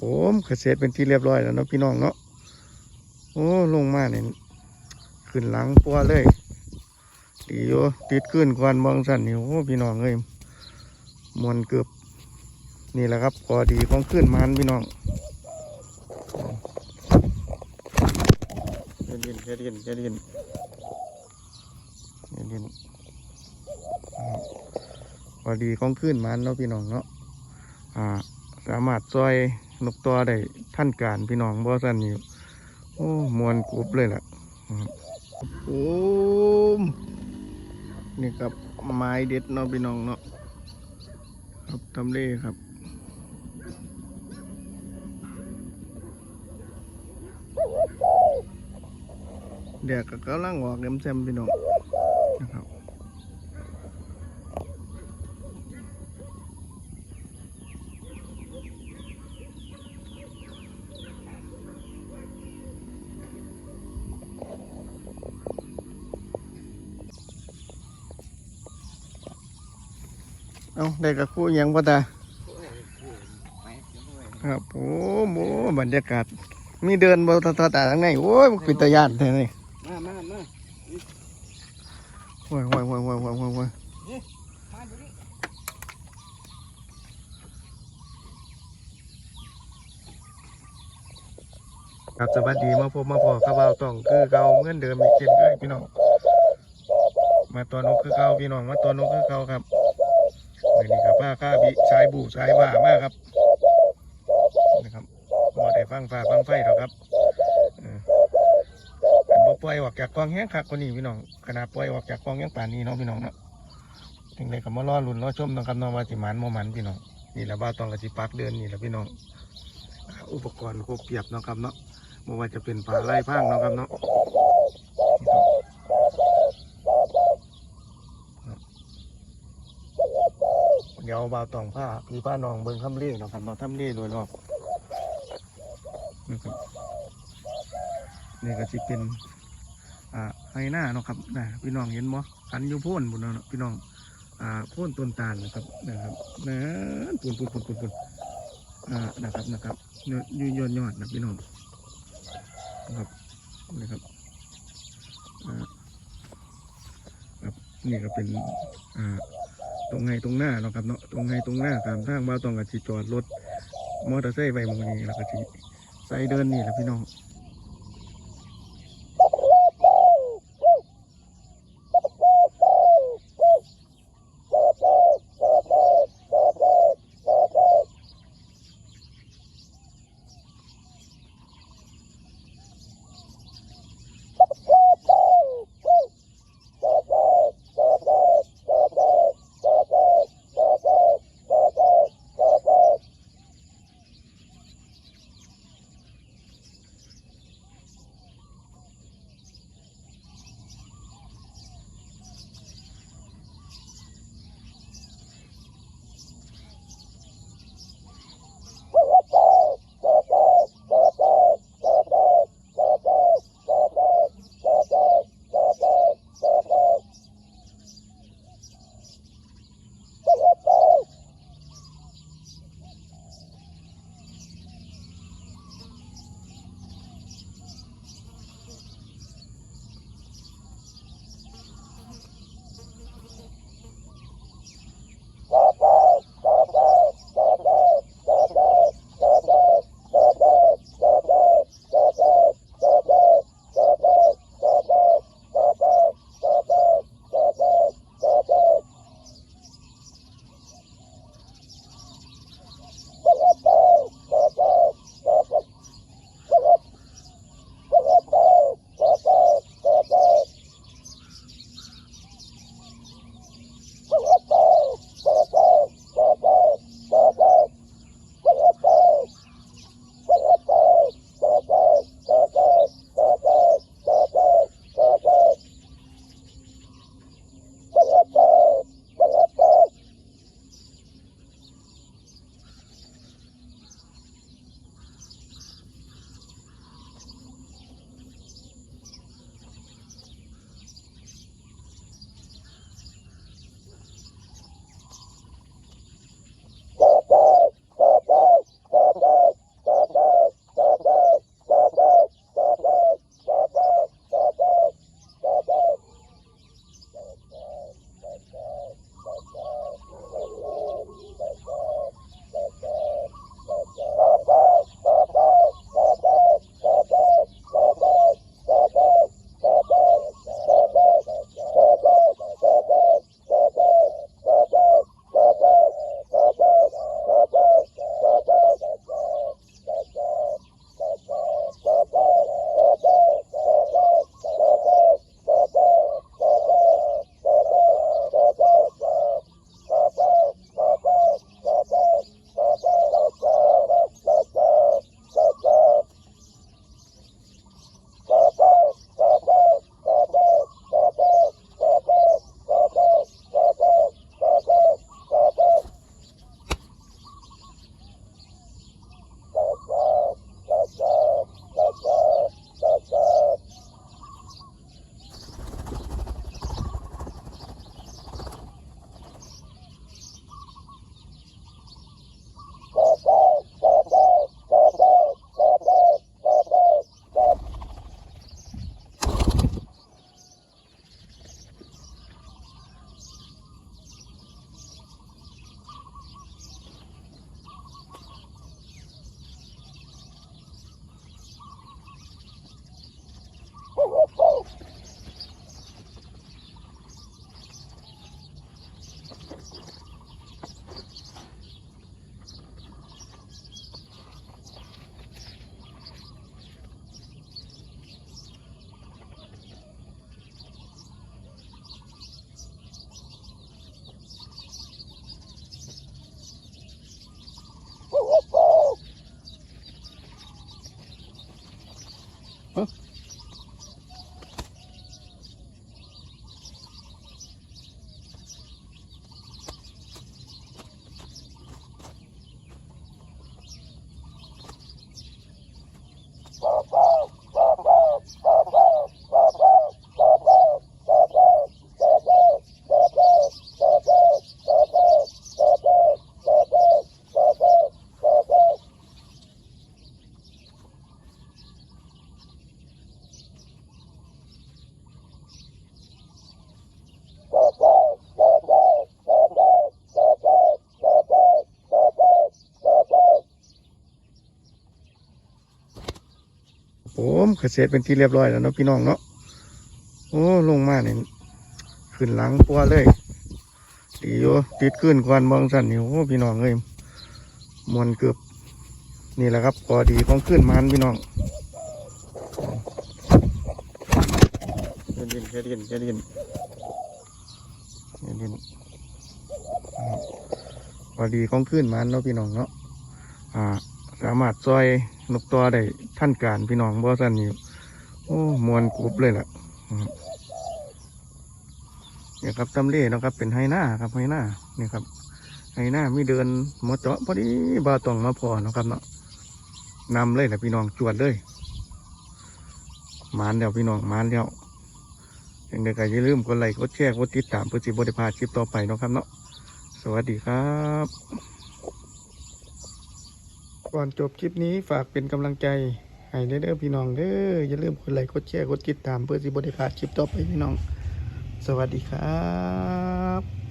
ผมเกษตรเป็นที่เรียบร้อยแล้วเนาะพี่น้องเนาะโอ้ลงมาเนี่ยขึ้นหลังปัวเลยดีอยู่ติดขึ้นควันมองสันนี่โอ้พี่น้องเอ้ยมวนเกือบนี่แหละครับพอดีของขึ้นมันพี่น้องเดินเดินเดินเดินเดินเดินเดินพอดีของขึ้นมันเนาะพี่น้องเนาะอ่าสามารถซอย นกตัวได้ท่านการพี่น้องบ่สั่นนี่โอ้มวนกรุบเลยล่ะโอ้มนี่ครับไม้เด็ดเนาะพี่น้องเนาะครับทำเลครับเดี๋ยวก็กำลังออกเต็มเต็มพี่น้องนะครับ เอาได้กับคู่ยังพ่อตาครับโอ้โหบรรยากาศ มีเดินบนตาตาทางไหนโอ้ยป็นตะยานแท้นี่มามามาโอ้ยโอ้ยโอ้ยโอ้ยโอ้ยโอ้ยโอ้ยครับสวัสดีมาพบมาพอกับเราต้องคือเก่าเหมือนเดิมอีกเช่นเคยพี่น้องมาตัวนกคือเก่าพี่น้องมาตัวนกคือเก่าครับ วันนี้กับป้าข้าบิสายบูสายบ่ามากครับนะครับบ่ได้ฟังฟ้าฟังไฟหรอกครับเอออันบ่ปล่อยออกจากกองแห้งคักกว่านี้พี่น้องขนาดปล่อยออกจากกองยังป่านนี้เนาะพี่น้องเนาะถึงได้กับมารอลุ่นรอชมนะครับน้องว่าสิมันโมมันพี่น้องนี่แหละบ้าตองกับสิปักเดือนนี่แหละพี่น้อง อุปกรณ์ครบเปียบเนาะครับเนาะไม่ว่าจะเป็นปลาไล่พางเนาะครับเนาะ ดี๋ยวบ่าวตองผ้าพี่ป้านองเบิ่งคำเลี้ยงนาะครับเนาะทำเลี้ยโดยรอบนะครับนี่ก็จะเป็นอ่าไฮหน้าเนาะครับนะพี่น้องเห็นบ่ขันอยู่โพ่นบุญเนาะพี่น้องอ่าโพ่นต้นตาลนะครับนะครับนะปูนปูนปูนปูนปูนอ่านะครับนะครับเนื้อยืนยอดยอดนะพี่น้องนะครับนะครับอ่าครับนี่ก็เป็นอ่า ตรงไงตรงหน้าเนาะครับเนาะตรงไงตรงหน้าตามทางบ้าต้องกับจีจอดรถมอเตอร์ไซค์ไปมองนี้แล้วก็จีใส่เดินนี่แหละพี่น้อง ผมเกษตรเป็นที่เรียบร้อยแล้วเนาะพี่น้องเนาะโอ้ลงมาเนี่ยขึ้นหลังปัวเลยดีอยู่ติดขึ้นก่อนมองสันนี่โอ้พี่น้องเลยมวนเกือบนี่แหละครับพอดีของขึ้นมันพี่น้องเดินดินแค่ดินแค่ดินแค่ดินพอดีของขึ้นมันเนาะพี่น้องเนาะอ่าสามารถซอย นกตัวได้ท่านการพี่น้องบ่สันนี่โอ้มวนกรุบเลยล่ะเนี่ยครับตำเล่นะครับเป็นไฮหน้าครับไฮหน้านี่ครับไฮหน้ามีเดินหมอเจาะพอดีบาตองมาพอนะครับเนาะนำเลยแหละพี่น้องจวดเลยมานเดียวพี่น้องมานเดียวยังไงก็อย่าลืมกดไลค์กดแชร์กดติดตามเพื่อสิบริพาดคลิปต่อไปนะครับเนาะสวัสดีครับ ก่อนจบคลิปนี้ฝากเป็นกำลังใจให้เด้อพี่น้องเด้ออย่าลืมกดไลค์กดแชร์กดติดตามเพื่อสิบได้พลาดคลิปต่อไปพี่น้อง สวัสดีครับ